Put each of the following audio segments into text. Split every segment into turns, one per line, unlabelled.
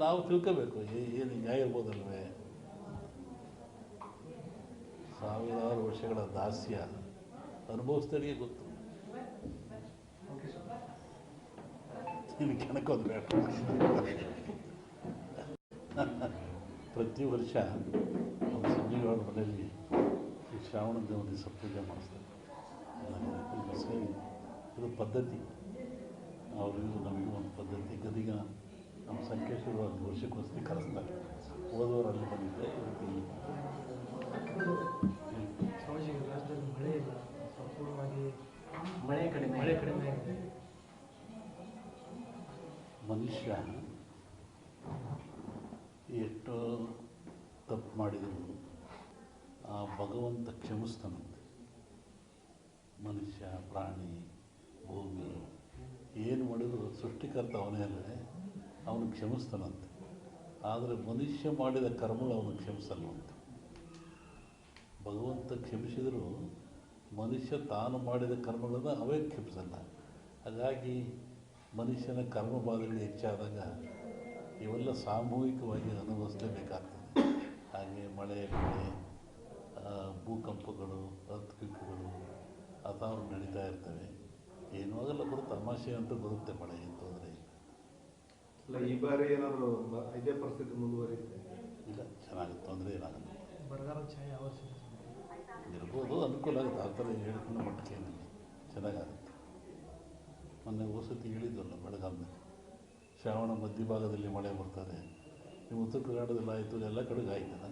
ನಾವು ತಿಳ್ಕೋಬೇಕು. ಏನು ನ್ಯಾಯ ಇರ್ಬೋದಲ್ವೇ? ಸಾವಿರಾರು ವರ್ಷಗಳ ದಾಸ್ಯ ಅನುಭವಿಸ್ತರಿಗೆ ಗೊತ್ತು. ಕೆಣಕೋದು ಬೇಡ. ಪ್ರತಿ ವರ್ಷ ಸಂಜೀವರ ಮನೆಯಲ್ಲಿ ಈ ಶ್ರಾವಣ ದಿವಸ ಪೂಜೆ ಮಾಡಿಸ್ತಾರೆ. ಇದು ಪದ್ಧತಿ. ಅವರಿಗೂ ನಮಗೂ ಒಂದು ಪದ್ಧತಿ. ಗದಿಗ ನಮ್ಮ ಸಂಕೇಶ್ವರ ಒಂದು ವರ್ಷಕ್ಕೋಸ್ಕರ ಕರೆಸ್ತಾರೆ. ಅಲ್ಲಿ ಬಂದಿದ್ದೆ
ಸ್ವಾಮೀಜಿ ರಾಜ್ಯದಲ್ಲಿ ಮಳೆ ಇಲ್ಲ. ಸಂಪೂರ್ಣವಾಗಿ
ಮಳೆ ಕಡಿಮೆ
ಮಳೆ ಕಡಿಮೆ ಆಗಿದೆ.
ಮನುಷ್ಯ ಎಷ್ಟೋ ತಪ್ಪು ಮಾಡಿದರು ಆ ಭಗವಂತ ಕ್ಷಮಿಸ್ತಾನಂತೆ. ಮನುಷ್ಯ ಪ್ರಾಣಿ ಭೂಮಿ ಏನು ಮಾಡಿದ್ರು ಸೃಷ್ಟಿಕರ್ತ ಅವನೇ ಅಲ್ಲದೆ ಅವನು ಕ್ಷಮಿಸ್ತಾನಂತೆ. ಆದರೆ ಮನುಷ್ಯ ಮಾಡಿದ ಕರ್ಮಗಳು ಅವನು ಕ್ಷಮಿಸಲ್ವಂತೆ. ಭಗವಂತ ಕ್ಷಮಿಸಿದರೂ ಮನುಷ್ಯ ತಾನು ಮಾಡಿದ ಕರ್ಮಗಳನ್ನು ಅವೇ ಕ್ಷಮಿಸಲ್ಲ. ಹಾಗಾಗಿ ಮನುಷ್ಯನ ಕರ್ಮ ಬಾಧೆಗಳು ಹೆಚ್ಚಾದಾಗ ಇವೆಲ್ಲ ಸಾಮೂಹಿಕವಾಗಿ ಅನುಭವಿಸಲೇಬೇಕಾಗ್ತದೆ ಹಾಗೆ ಮಳೆ ಬೆಳೆ ಭೂಕಂಪಗಳು ಅರ್ಥಕ್ವಿಕ್ಗಳು ಅಥವಾ ನಡೀತಾ ಇರ್ತವೆ. ಏನೂ ಆಗಲ್ಲ ಬರುತ್ತೆ ತಮಾಷೆ ಅಂತ ಬರುತ್ತೆ ಮಳೆ
ಅಲ್ಲ ಈ ಬಾರಿ ಏನಾದರೂ ಬ- ಇದೇ ಪರಿಸ್ಥಿತಿ ಮುಂದುವರಿಯುತ್ತೆ?
ಇಲ್ಲ ಚೆನ್ನಾಗಿ ತೊಂದರೆ ಏನಾಗುತ್ತೆ
ಬರಗಾಲ ಛಾಯೆ
ಇರ್ಬೋದು ಅನುಕೂಲ ಆಗುತ್ತೆ ಆ ಥರ ಹೇಳ್ಕೊಂಡು ಮಟ್ಟಕ್ಕೆ ಏನಿಲ್ಲ. ಚೆನ್ನಾಗಾಗುತ್ತೆ. ಮೊನ್ನೆ ವಸತಿ ಹೇಳಿದ್ವಲ್ಲ ಬೆಳಗಾವಿನಲ್ಲಿ ಶ್ರಾವಣ ಮಧ್ಯಭಾಗದಲ್ಲಿ ಮಳೆ ಬರ್ತದೆ ನೀವು ಉತ್ತರ ಕರ್ನಾಟಕದಲ್ಲಿ ಆಯಿತು ಎಲ್ಲ ಕಡೆಗೆ ಆಯ್ತಲ್ಲ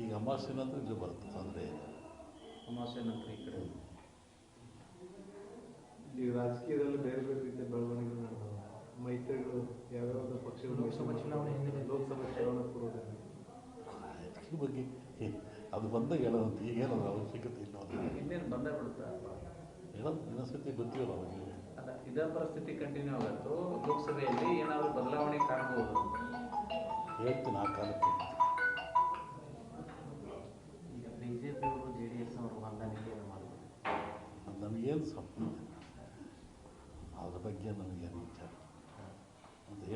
ಈಗ ಅಮಾವಾಸ್ಯೆ ನಂತರ ಇಲ್ಲಿ ಬರುತ್ತೆ ತೊಂದರೆ ಇಲ್ಲ.
ಅಮಾವಾಸ್ಯೆ ನಂತರ ಈ ಕಡೆ.
ಈಗ ರಾಜಕೀಯದಲ್ಲಿ ಬೇರೆ ಬೇರೆ ರೀತಿಯ ಬೆಳವಣಿಗೆ ಮೈತ್ರಿಗಳು ಯಾವ್ಯಾವ ಪಕ್ಷಗಳು
ಲೋಕಸಭಾ ಚುನಾವಣೆ ಹಿನ್ನೆಲೆ.
ಲೋಕಸಭಾ ಚುನಾವಣೆ ಪೂರ್ವದಲ್ಲಿ
ಅದ್ರ ಬಗ್ಗೆ ಅದು ಬಂದಾಗ ಹೇಳೋದಂತ ಏನು ಅವಶ್ಯಕತೆ ಇಲ್ಲ
ಇನ್ನೇನು ಬಂದ ಬಿಡುತ್ತಾ
ಹೇಳೋದು ಇನ್ನೊಂದ್ಸತಿ ಗೊತ್ತಿಲ್ಲ ಅವಾಗ
ಅಲ್ಲ ಇದೇ ಪರಿಸ್ಥಿತಿ ಕಂಟಿನ್ಯೂ ಆಗುತ್ತೋ? ಲೋಕಸಭೆಯಲ್ಲಿ ಏನಾದರೂ ಬದಲಾವಣೆ ಕಾಣಬಹುದು
ಹೇಳ್ತೀನಿ ಆ ಕಾಲಕ್ಕೆ.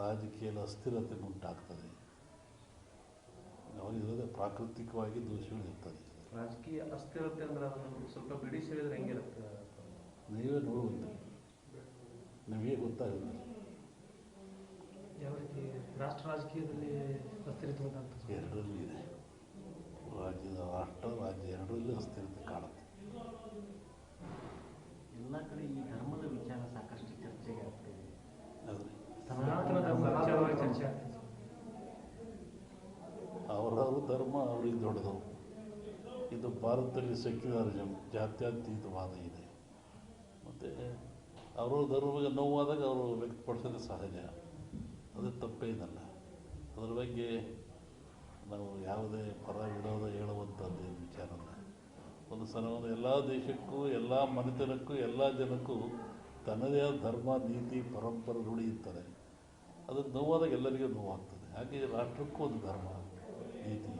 ರಾಜಕೀಯದ ಅಸ್ಥಿರತೆ ಉಂಟಾಗ್ತದೆ. ಅವರಿರೋದೇ ಪ್ರಾಕೃತಿಕವಾಗಿ ದೋಷಗಳಿರ್ತದೆ
ರಾಜಕೀಯ ಅಸ್ಥಿರತೆ ಅಂದ್ರೆ ಸ್ವಲ್ಪ ಬಿಡಿಸಿ ಹೇಳಿದ್ರೆ ಹೆಂಗಿರುತ್ತೆ
ನೀವೇ ನೋಡುವಂತೆ. ನಿಮಗೆ ಗೊತ್ತಾಗುತ್ತೆ
ಯಾವ ರೀತಿ ರಾಷ್ಟ್ರ ರಾಜಕೀಯದಲ್ಲಿ ಅಸ್ಥಿರತೆ ಉಂಟಾಗ್ತದೆ?
ಎರಡರಲ್ಲೂ ಇದೆ ರಾಜ್ಯದ ರಾಷ್ಟ್ರ ರಾಜ್ಯ ಎರಡರಲ್ಲೂ ಅಸ್ಥಿರತೆ ಕಾಣುತ್ತೆ
ಎಲ್ಲ ಕಡೆ ಈ ಧರ್ಮದ ವಿಚಾರ ಸಾಕಷ್ಟು ಚರ್ಚೆಗೆ ಆಗ್ತಿದೆ
ಆದರೆ
ಸನಾತನ ಧರ್ಮ ವಿಚಾರವಾಗಿ ಚರ್ಚೆ ಆಗ್ತಿದೆ
ಅವರವ್ರ ಧರ್ಮ ಅವ್ರಿಗೆ ದೊಡ್ಡದು ಇದು ಭಾರತದಲ್ಲಿ ಸೆಕ್ಯುಲರಿಸಮ್ ಜಾತ್ಯತೀತವಾದ ಇದೆ. ಮತ್ತು ಅವರು ಧರ್ಮಕ್ಕೆ ನೋವಾದಾಗ ಅವರು ವ್ಯಕ್ತಪಡಿಸೋದು ಸಹಜ. ಅದು ತಪ್ಪೇನಲ್ಲ ಅದರ ಬಗ್ಗೆ ನಾವು ಯಾವುದೇ ಪರ ವಿರೋಧ ಹೇಳುವಂಥದ್ದು ವಿಚಾರ ಒಂದು ಎಲ್ಲ ದೇಶಕ್ಕೂ, ಎಲ್ಲ ಮನೆತನಕ್ಕೂ, ಎಲ್ಲ ಜನಕ್ಕೂ ತನ್ನದೇ ಆದ ಧರ್ಮ, ನೀತಿ, ಪರಂಪರೆ ರೂಢಿ ಇರ್ತಾರೆ ಅದು ನೋವಾದಾಗ ಎಲ್ಲರಿಗೂ ನೋವಾಗ್ತದೆ. ಹಾಗೆ ರಾಷ್ಟ್ರಕ್ಕೂ ಒಂದು ಧರ್ಮ, ನೀತಿ.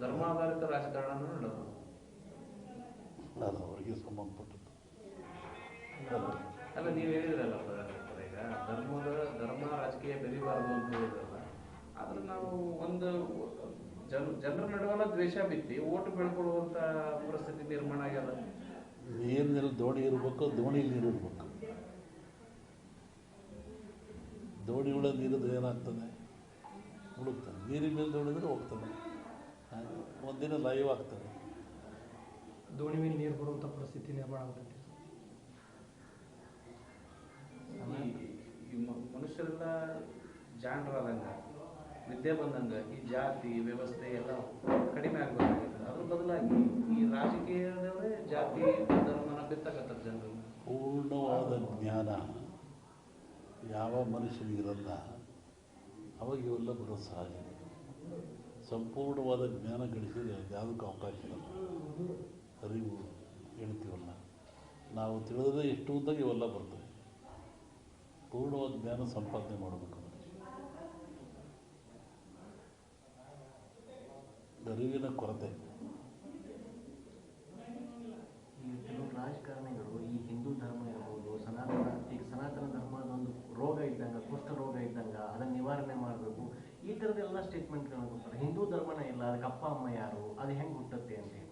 ಧರ್ಮಾಧಾರಿತ ರಾಜಕಾರಣ ನಡೆದು.
ಅದು ಅವರಿಗೆ ಸಂಬಂಧಪಟ್ಟದ್ದು.
ಅಲ್ಲ ನೀವು ಹೇಳಿದ್ರಲ್ಲ ಈಗ ಧರ್ಮದ ಧರ್ಮ ರಾಜಕೀಯ ಬೆರಿಬಾರದು ಅಂತ ಹೇಳಿದ್ರಲ್ಲ ಆದ್ರೆ ನಾವು ಒಂದು ಜನ ಜನರ ನಡುವಲ್ಲ ದ್ವೇಷ ಬಿತ್ತಿ ಓಟು ಬೆಳ್ಕೊಳ್ಳುವಂತ ಪರಿಸ್ಥಿತಿ ನಿರ್ಮಾಣ ಆಗ್ಯದ.
ನೀರಿನಲ್ಲಿ ದೋಣಿ ಇರಬೇಕು ದೋಣಿ ನೀರಿರ್ಬೇಕು ಇರಬೇಕು. ದೋಣಿ ಒಳಗೆ ನೀರಿದ್ರೆ ಏನಾಗ್ತದೆ? ಹುಡುಕ್ತಾನೆ ನೀರಿನ ಮೇಲೆ ದೋಣಿದ್ರೆ ಹೋಗ್ತಾನೆ ಹಾಗೆ ಒಂದಿನ ಲೈವ್ ಆಗ್ತದೆ.
ದೋಣಿ ಮೇಲೆ ನೀರು ಬರುವಂಥ ಪರಿಸ್ಥಿತಿ ನಿರ್ಮಾಣ ಆಗ್ತೈತಿ
ಮನುಷ್ಯರೆಲ್ಲ ಜಾಣರಾದಂಗ ವಿದ್ಯೆ ಬಂದಂಗ ಈ ಜಾತಿ ವ್ಯವಸ್ಥೆ ಎಲ್ಲ ಕಡಿಮೆ ಆಗ್ಬೇಕಾಗಿದೆ ಅದ್ರ ಬದಲಾಗಿ ಈ ರಾಜಕೀಯದವರೇ ಜಾತಿ ಧರ್ಮನ ಬಿತ್ತಕತ್ತಾರ ಜನರು.
ಪೂರ್ಣವಾದ ಜ್ಞಾನ ಯಾವ ಮನುಷ್ಯನಿಗಿರಲ್ಲ ಅವಾಗ ಇವೆಲ್ಲ ಬರೋದು ಸಹಜ. ಸಂಪೂರ್ಣವಾದ ಜ್ಞಾನ ಗಳಿಸಿದರೆ ಯಾವುದಕ್ಕೂ ಅವಕಾಶ ಇಲ್ಲ. ಅರಿವು ಹೇಳ್ತೀವಲ್ಲ ನಾವು ತಿಳಿದ್ರೆ ಎಷ್ಟು ಅಂತ ಇವೆಲ್ಲ ಬರ್ತವೆ. ಪೂರ್ಣವಾದ ಜ್ಞಾನ ಸಂಪಾದನೆ ಮಾಡಬೇಕು ಅರಿವಿನ ಕೊರತೆ.
ಕೆಲವು ರಾಜಕಾರಣಿಗಳು ಈ ಹಿಂದೂ ಧರ್ಮ ಇರ್ಬೋದು ಸನಾತನ ಈಗ ಸನಾತನ ಧರ್ಮದ ಒಂದು ರೋಗ ಇದ್ದಂಗೆ ಕುಷ್ಠ ರೋಗ ಇದ್ದಂಗೆ ಅದನ್ನ ನಿವಾರಣೆ ಮಾಡಬೇಕು. ಈ ಥರದ್ದೆಲ್ಲ ಸ್ಟೇಟ್ಮೆಂಟ್ಗಳನ್ನ ಕೊಡ್ತಾರೆ. ಹಿಂದೂ ಧರ್ಮನೇ ಇಲ್ಲ ಅದಕ್ಕೆ ಅಪ್ಪ ಅಮ್ಮ ಯಾರು ಅದು ಹೆಂಗೆ ಹುಟ್ಟುತ್ತೆ ಅಂತ ಹೇಳಿ.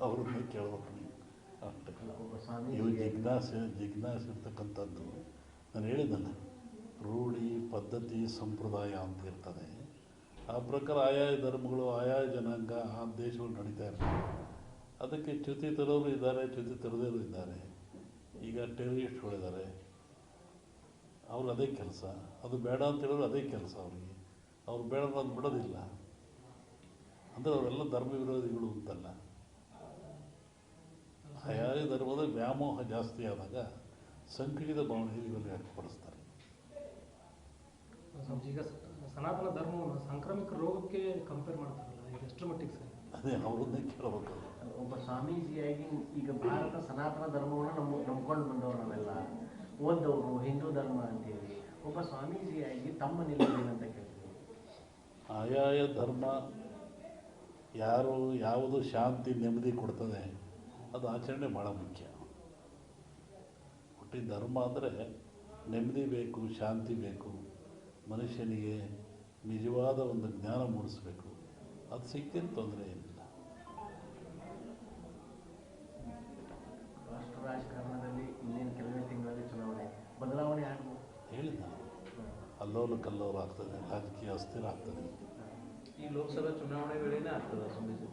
ಅವ್ರನ್ನ ಕೇಳಬೇಕು ನೀವು? ಜಿಜ್ಞಾಸೆ ಜಿಜ್ಞಾಸೆ ಇರ್ತಕ್ಕಂಥದ್ದು ನಾನು ಹೇಳಿದ್ದಲ್ಲ ರೂಢಿ ಪದ್ಧತಿ ಸಂಪ್ರದಾಯ ಅಂತ ಇರ್ತದೆ. ಆ ಪ್ರಕಾರ ಆಯಾ ಧರ್ಮಗಳು ಆಯಾ ಜನಾಂಗ ಆ ದೇಶಗಳು ನಡೀತಾ ಇರ್ತವೆ. ಅದಕ್ಕೆ ಚ್ಯುತಿ ತರೋರು ಇದ್ದಾರೆ ಚ್ಯುತಿ ತರದವರು ಇದ್ದಾರೆ. ಈಗ ಟೆರರಿಸ್ಟ್ಗಳಿದ್ದಾರೆ ಅವ್ರು ಅದೇ ಕೆಲಸ. ಅದು ಬೇಡ ಅಂತ ಹೇಳೋರು ಅದೇ ಕೆಲಸ ಅವರಿಗೆ. ಅವ್ರು ಬೇಡ ಅದು ಬಿಡೋದಿಲ್ಲ ಅಂದರೆ ಅವರೆಲ್ಲ ಧರ್ಮ ವಿರೋಧಿಗಳು ಅಂತಲ್ಲ. ಯಾರೇ ಧರ್ಮದ ವ್ಯಾಮೋಹ ಜಾಸ್ತಿ ಆದಾಗ ಸಂಕುಚಿತ ಭಾವನೆ ಇವೆಲ್ಲ ವ್ಯಕ್ತಪಡಿಸ್ತಾರೆ.
ಈಗ ಸನಾತನ ಧರ್ಮವನ್ನು ಸಾಂಕ್ರಾಮಿಕ ರೋಗಕ್ಕೆ ಕಂಪೇರ್ ಮಾಡ್ತಾರಲ್ಲ ಎಷ್ಟು ಮಟ್ಟಿಗೆ ಸರ್?
ಅದೇ ಅವ್ರನ್ನೇ ಕೇಳಬೇಕು.
ಒಬ್ಬ ಸ್ವಾಮೀಜಿಯಾಗಿ ಈಗ ಭಾರತ ಸನಾತನ ಧರ್ಮವನ್ನು ನಮ್ಮ ನಂಬ್ಕೊಂಡು ಬಂದವರು ನಾವೆಲ್ಲ ಓದ್ದವರು ಹಿಂದೂ ಧರ್ಮ ಅಂತೇಳಿ ಒಬ್ಬ ಸ್ವಾಮೀಜಿಯಾಗಿ ತಮ್ಮ ನಿಲುವು ಏನಂತ ಕೇಳ್ತೀವಿ
ಆಯಾಯ ಧರ್ಮ ಯಾರು ಯಾವುದು ಶಾಂತಿ ನೆಮ್ಮದಿ ಕೊಡ್ತದೆ ಅದು ಆಚರಣೆ ಭಾಳ ಮುಖ್ಯ. ಹುಟ್ಟಿ ಧರ್ಮ ಅಂದರೆ ನೆಮ್ಮದಿ ಬೇಕು ಶಾಂತಿ ಬೇಕು ಮನುಷ್ಯನಿಗೆ ನಿಜವಾದ ಒಂದು ಜ್ಞಾನ ಮೂಡಿಸ್ಬೇಕು. ಅದು ಸಿಕ್ಕಿದ ತೊಂದರೆ ಏನಿಲ್ಲ
ರಾಜಕಾರಣದಲ್ಲಿ ಇನ್ನೇನು ಕೆಲವೇ ತಿಂಗಳಲ್ಲಿ ಚುನಾವಣೆ ಬದಲಾವಣೆ ಆಗ್ಬೋದು.
ಹೇಳಿದ ಅಲ್ಲೋಲು ಕಲ್ಲೋಲು ಆಗ್ತದೆ. ರಾಜಕೀಯ ಅಸ್ಥಿರ ಆಗ್ತದೆ.
ಈ ಲೋಕಸಭಾ ಚುನಾವಣೆ ವೇಳೆನೇ ಆಗ್ತದೆ ಸುಮ್ಮನೆ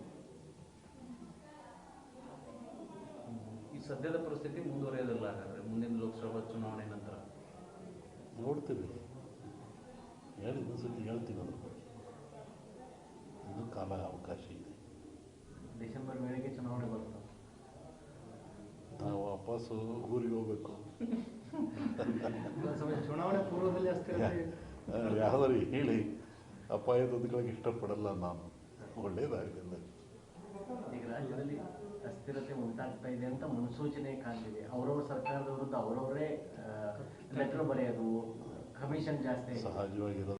ಈ ಸದ್ಯದ ಪರಿಸ್ಥಿತಿ ಮುಂದುವರೆಯೋದಿಲ್ಲ ಹಾಗಾದ್ರೆ ಮುಂದಿನ ಲೋಕಸಭಾ ಚುನಾವಣೆ ನಂತರ?
ನೋಡ್ತೀವಿ. ಹೇಳಿ ಇನ್ನೊಂದು ಸತಿ ಹೇಳ್ತೀವಿ ಅದ್ರ ಬಗ್ಗೆ ಇನ್ನೂ ಕಾಲ ಅವಕಾಶ ಇದೆ.
ಡಿಸೆಂಬರ್ ವೇಳೆಗೆ ಚುನಾವಣೆ ಬರ್ತದೆ
ನಾವು ವಾಪಸ್ಸು ಊರಿಗೆ ಹೋಗ್ಬೇಕು.
ಚುನಾವಣೆ ಪೂರ್ವದಲ್ಲಿ ಅಸ್ಥಿರತೆ
ಯಾವ್ದಾರು ಹೇಳಿ. ಅಪಾಯ ತಂದುಕೊಳ್ಳೋಕೆ ಇಷ್ಟಪಡಲ್ಲ ನಾನು. ಒಳ್ಳೇದಾಗಲಿಲ್ಲ.
ಈಗ ರಾಜ್ಯದಲ್ಲಿ ಅಸ್ಥಿರತೆ ಉಂಟಾಗ್ತಾ ಇದೆ ಅಂತ ಮುನ್ಸೂಚನೆ ಕಾಣ್ತಿದೆ. ಅವರವ್ರ ಸರ್ಕಾರದ ವಿರುದ್ಧ ಅವರವರೇ ಲೆಟರ್ ಬರೆಯೋದು ಕಮಿಷನ್ ಜಾಸ್ತಿ.
ಸಹಜವಾಗಿರೋದು.